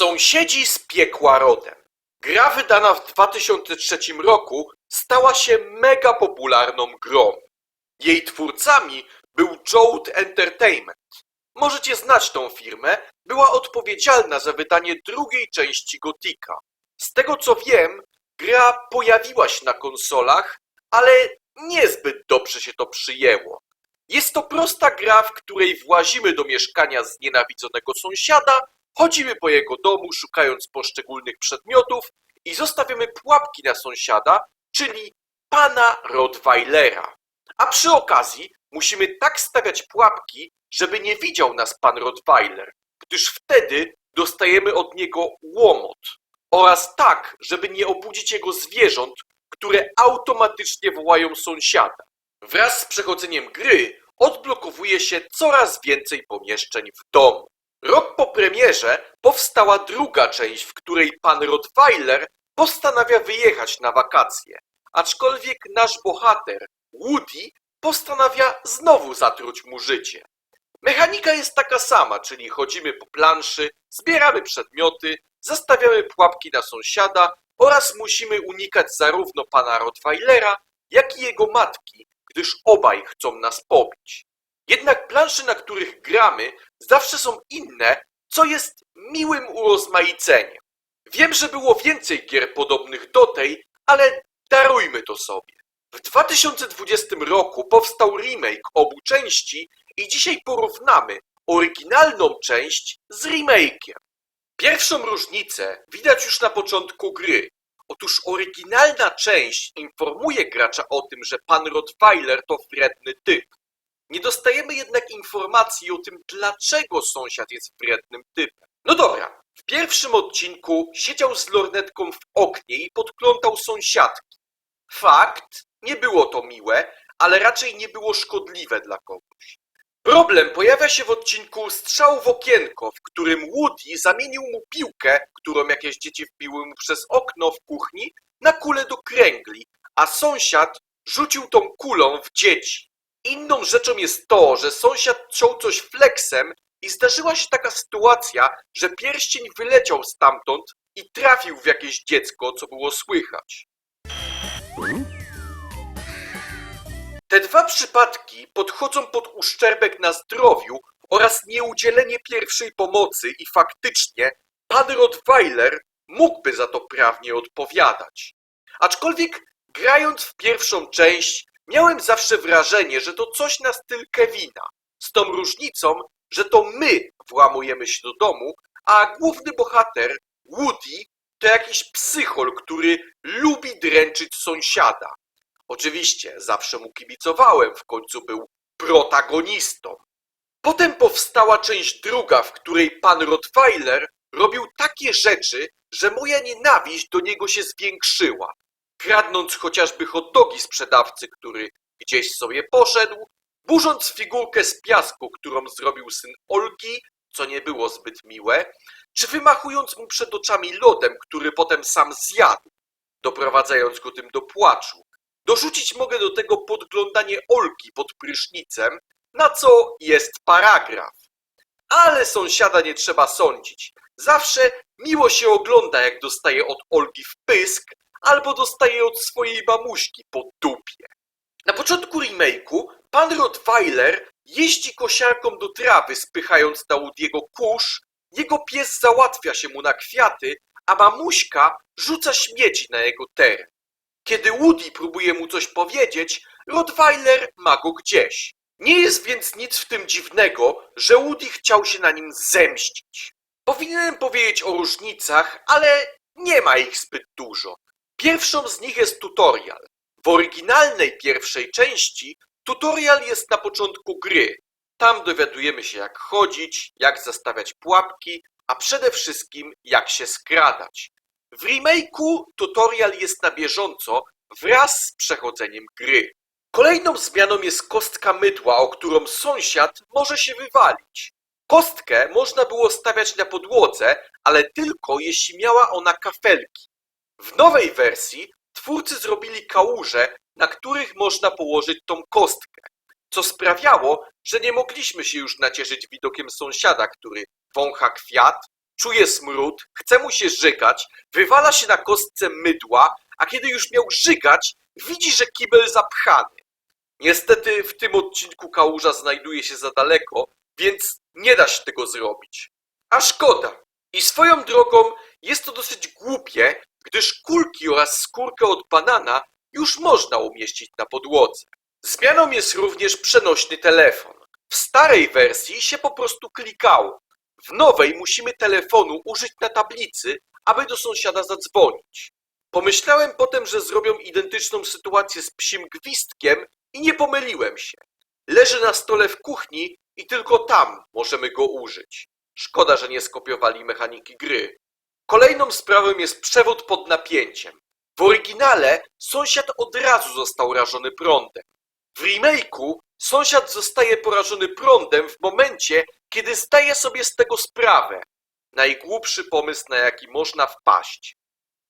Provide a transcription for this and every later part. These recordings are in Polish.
Sąsiedzi z piekła rodem. Gra wydana w 2003 roku stała się mega popularną grą. Jej twórcami był Jolt Entertainment. Możecie znać tą firmę, była odpowiedzialna za wydanie drugiej części Gotika. Z tego co wiem, gra pojawiła się na konsolach, ale niezbyt dobrze się to przyjęło. Jest to prosta gra, w której włazimy do mieszkania znienawidzonego sąsiada, chodzimy po jego domu szukając poszczególnych przedmiotów i zostawiamy pułapki na sąsiada, czyli pana Rottweilera. A przy okazji musimy tak stawiać pułapki, żeby nie widział nas pan Rottweiler, gdyż wtedy dostajemy od niego łomot. Oraz tak, żeby nie obudzić jego zwierząt, które automatycznie wołają sąsiada. Wraz z przechodzeniem gry odblokowuje się coraz więcej pomieszczeń w domu. Rok po premierze powstała druga część, w której pan Rottweiler postanawia wyjechać na wakacje, aczkolwiek nasz bohater, Woody, postanawia znowu zatruć mu życie. Mechanika jest taka sama, czyli chodzimy po planszy, zbieramy przedmioty, zastawiamy pułapki na sąsiada oraz musimy unikać zarówno pana Rottweilera, jak i jego matki, gdyż obaj chcą nas pobić. Jednak plansze, na których gramy, zawsze są inne, co jest miłym urozmaiceniem. Wiem, że było więcej gier podobnych do tej, ale darujmy to sobie. W 2020 roku powstał remake obu części i dzisiaj porównamy oryginalną część z remake'iem. Pierwszą różnicę widać już na początku gry. Otóż oryginalna część informuje gracza o tym, że pan Rottweiler to wredny typ. Nie dostajemy jednak informacji o tym, dlaczego sąsiad jest wrednym typem. No dobra, w pierwszym odcinku siedział z lornetką w oknie i podglądał sąsiadki. Fakt, nie było to miłe, ale raczej nie było szkodliwe dla kogoś. Problem pojawia się w odcinku Strzał w okienko, w którym Woody zamienił mu piłkę, którą jakieś dzieci wbiły mu przez okno w kuchni, na kulę do kręgli, a sąsiad rzucił tą kulą w dzieci. Inną rzeczą jest to, że sąsiad ciął coś flexem i zdarzyła się taka sytuacja, że pierścień wyleciał stamtąd i trafił w jakieś dziecko, co było słychać. Te dwa przypadki podchodzą pod uszczerbek na zdrowiu oraz nieudzielenie pierwszej pomocy i faktycznie pan Rottweiler mógłby za to prawnie odpowiadać. Aczkolwiek grając w pierwszą część miałem zawsze wrażenie, że to coś na styl Kevina, z tą różnicą, że to my włamujemy się do domu, a główny bohater, Woody, to jakiś psychol, który lubi dręczyć sąsiada. Oczywiście, zawsze mu kibicowałem, w końcu był protagonistą. Potem powstała część druga, w której pan Rottweiler robił takie rzeczy, że moja nienawiść do niego się zwiększyła. Kradnąc chociażby hot dogi sprzedawcy, który gdzieś sobie poszedł, burząc figurkę z piasku, którą zrobił syn Olgi, co nie było zbyt miłe, czy wymachując mu przed oczami lodem, który potem sam zjadł, doprowadzając go tym do płaczu. Dorzucić mogę do tego podglądanie Olgi pod prysznicem, na co jest paragraf. Ale sąsiada nie trzeba sądzić. Zawsze miło się ogląda, jak dostaje od Olgi w pysk, albo dostaje od swojej mamuśki po dupie. Na początku remake'u pan Rottweiler jeździ kosiarką do trawy, spychając na Woody'ego kurz, jego pies załatwia się mu na kwiaty, a mamuśka rzuca śmieci na jego teren. Kiedy Woody próbuje mu coś powiedzieć, Rottweiler ma go gdzieś. Nie jest więc nic w tym dziwnego, że Woody chciał się na nim zemścić. Powinienem powiedzieć o różnicach, ale nie ma ich zbyt dużo. Pierwszą z nich jest tutorial. W oryginalnej pierwszej części tutorial jest na początku gry. Tam dowiadujemy się jak chodzić, jak zastawiać pułapki, a przede wszystkim jak się skradać. W remake'u tutorial jest na bieżąco wraz z przechodzeniem gry. Kolejną zmianą jest kostka mydła, o którą sąsiad może się wywalić. Kostkę można było stawiać na podłodze, ale tylko jeśli miała ona kafelki. W nowej wersji twórcy zrobili kałuże, na których można położyć tą kostkę, co sprawiało, że nie mogliśmy się już nacieszyć widokiem sąsiada, który wącha kwiat, czuje smród, chce mu się żygać, wywala się na kostce mydła, a kiedy już miał żygać, widzi, że kibel zapchany. Niestety w tym odcinku kałuża znajduje się za daleko, więc nie da się tego zrobić. A szkoda. I swoją drogą jest to dosyć głupie, gdyż kulki oraz skórkę od banana już można umieścić na podłodze. Zmianą jest również przenośny telefon. W starej wersji się po prostu klikało. W nowej musimy telefonu użyć na tablicy, aby do sąsiada zadzwonić. Pomyślałem potem, że zrobią identyczną sytuację z psim gwizdkiem i nie pomyliłem się. Leży na stole w kuchni i tylko tam możemy go użyć. Szkoda, że nie skopiowali mechaniki gry. Kolejną sprawą jest przewód pod napięciem. W oryginale sąsiad od razu został rażony prądem. W remake'u sąsiad zostaje porażony prądem w momencie, kiedy zdaje sobie z tego sprawę. Najgłupszy pomysł, na jaki można wpaść.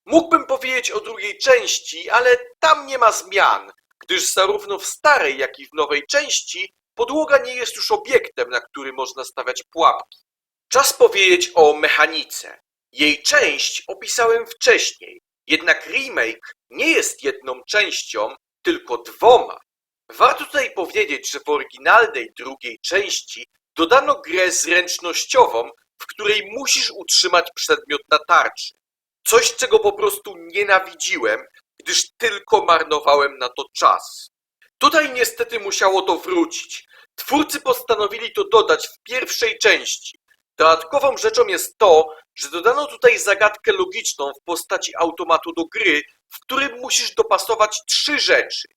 Mógłbym powiedzieć o drugiej części, ale tam nie ma zmian, gdyż zarówno w starej, jak i w nowej części podłoga nie jest już obiektem, na który można stawiać pułapki. Czas powiedzieć o mechanice. Jej część opisałem wcześniej, jednak remake nie jest jedną częścią, tylko dwoma. Warto tutaj powiedzieć, że w oryginalnej drugiej części dodano grę zręcznościową, w której musisz utrzymać przedmiot na tarczy. Coś, czego po prostu nienawidziłem, gdyż tylko marnowałem na to czas. Tutaj niestety musiało to wrócić. Twórcy postanowili to dodać w pierwszej części. Dodatkową rzeczą jest to, że dodano tutaj zagadkę logiczną w postaci automatu do gry, w którym musisz dopasować trzy rzeczy.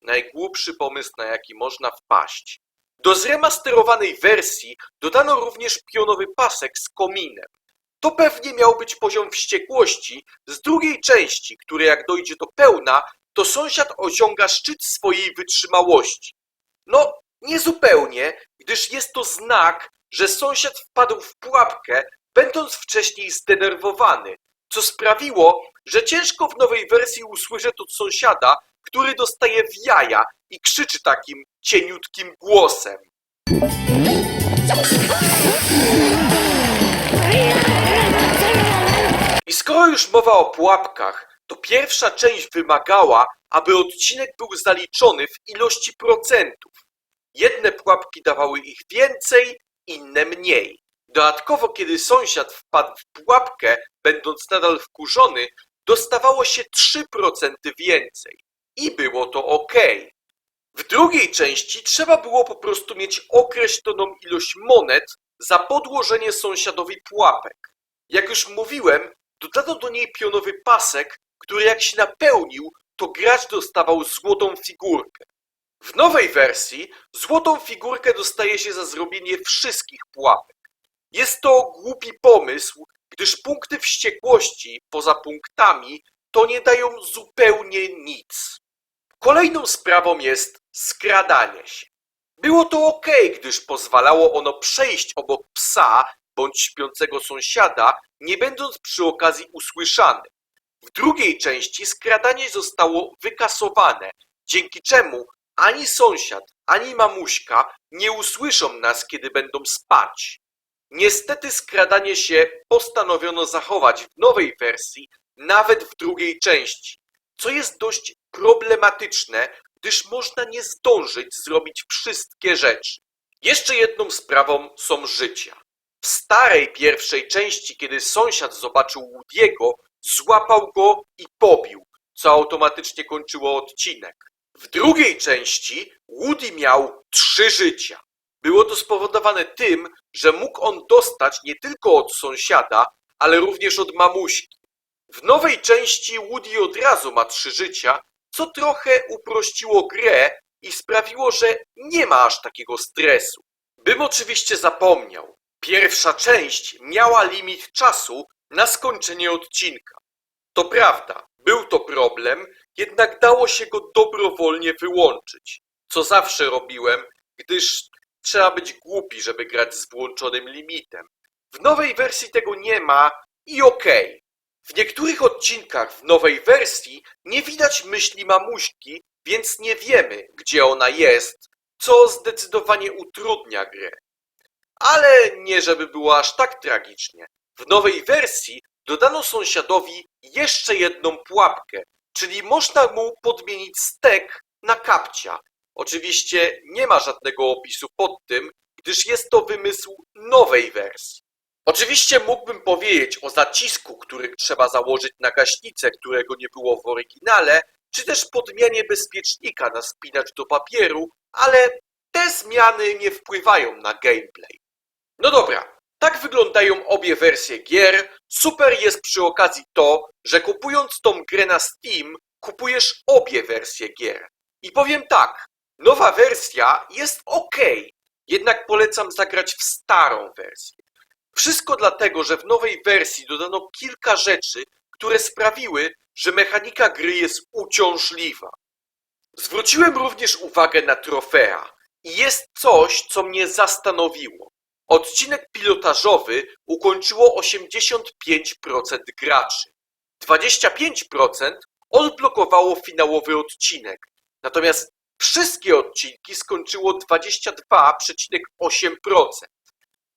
Najgłupszy pomysł, na jaki można wpaść. Do zremasterowanej wersji dodano również pionowy pasek z kominem. To pewnie miał być poziom wściekłości z drugiej części, który jak dojdzie do pełna, to sąsiad osiąga szczyt swojej wytrzymałości. No, niezupełnie, gdyż jest to znak, że sąsiad wpadł w pułapkę, będąc wcześniej zdenerwowany, co sprawiło, że ciężko w nowej wersji usłyszeć od sąsiada, który dostaje w jaja i krzyczy takim cieniutkim głosem. I skoro już mowa o pułapkach, to pierwsza część wymagała, aby odcinek był zaliczony w ilości procentów. Jedne pułapki dawały ich więcej, inne mniej. Dodatkowo, kiedy sąsiad wpadł w pułapkę, będąc nadal wkurzony, dostawało się 3% więcej. I było to ok. W drugiej części trzeba było po prostu mieć określoną ilość monet za podłożenie sąsiadowi pułapek. Jak już mówiłem, dodano do niej pionowy pasek, który jak się napełnił, to gracz dostawał złotą figurkę. W nowej wersji złotą figurkę dostaje się za zrobienie wszystkich pułapek. Jest to głupi pomysł, gdyż punkty wściekłości poza punktami to nie dają zupełnie nic. Kolejną sprawą jest skradanie się. Było to ok, gdyż pozwalało ono przejść obok psa bądź śpiącego sąsiada, nie będąc przy okazji usłyszanym. W drugiej części skradanie zostało wykasowane, dzięki czemu ani sąsiad, ani mamuśka nie usłyszą nas, kiedy będą spać. Niestety skradanie się postanowiono zachować w nowej wersji, nawet w drugiej części, co jest dość problematyczne, gdyż można nie zdążyć zrobić wszystkie rzeczy. Jeszcze jedną sprawą są życia. W starej pierwszej części, kiedy sąsiad zobaczył Woody'ego, złapał go i pobił, co automatycznie kończyło odcinek. W drugiej części Woody miał trzy życia. Było to spowodowane tym, że mógł on dostać nie tylko od sąsiada, ale również od mamuśki. W nowej części Woody od razu ma trzy życia, co trochę uprościło grę i sprawiło, że nie ma aż takiego stresu. Bym oczywiście zapomniał. Pierwsza część miała limit czasu na skończenie odcinka. To prawda, był to problem, jednak dało się go dobrowolnie wyłączyć, co zawsze robiłem, gdyż trzeba być głupi, żeby grać z włączonym limitem. W nowej wersji tego nie ma i okej. W niektórych odcinkach w nowej wersji nie widać myśli mamuśki, więc nie wiemy, gdzie ona jest, co zdecydowanie utrudnia grę. Ale nie żeby było aż tak tragicznie. W nowej wersji dodano sąsiadowi jeszcze jedną pułapkę, czyli można mu podmienić stek na kapcia. Oczywiście nie ma żadnego opisu pod tym, gdyż jest to wymysł nowej wersji. Oczywiście mógłbym powiedzieć o zacisku, który trzeba założyć na gaśnicę, którego nie było w oryginale, czy też podmianie bezpiecznika na spinacz do papieru, ale te zmiany nie wpływają na gameplay. No dobra, tak wyglądają obie wersje gier. Super jest przy okazji to, że kupując tą grę na Steam, kupujesz obie wersje gier. I powiem tak, nowa wersja jest ok, jednak polecam zagrać w starą wersję. Wszystko dlatego, że w nowej wersji dodano kilka rzeczy, które sprawiły, że mechanika gry jest uciążliwa. Zwróciłem również uwagę na trofea i jest coś, co mnie zastanowiło. Odcinek pilotażowy ukończyło 85% graczy. 25% odblokowało finałowy odcinek, natomiast wszystkie odcinki skończyło 22,8%.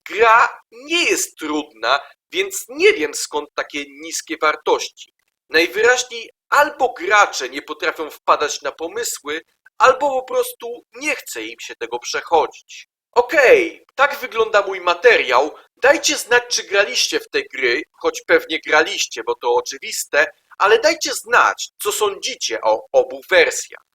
Gra nie jest trudna, więc nie wiem skąd takie niskie wartości. Najwyraźniej albo gracze nie potrafią wpadać na pomysły, albo po prostu nie chce im się tego przechodzić. Okej, tak wygląda mój materiał. Dajcie znać, czy graliście w te gry, choć pewnie graliście, bo to oczywiste, ale dajcie znać, co sądzicie o obu wersjach.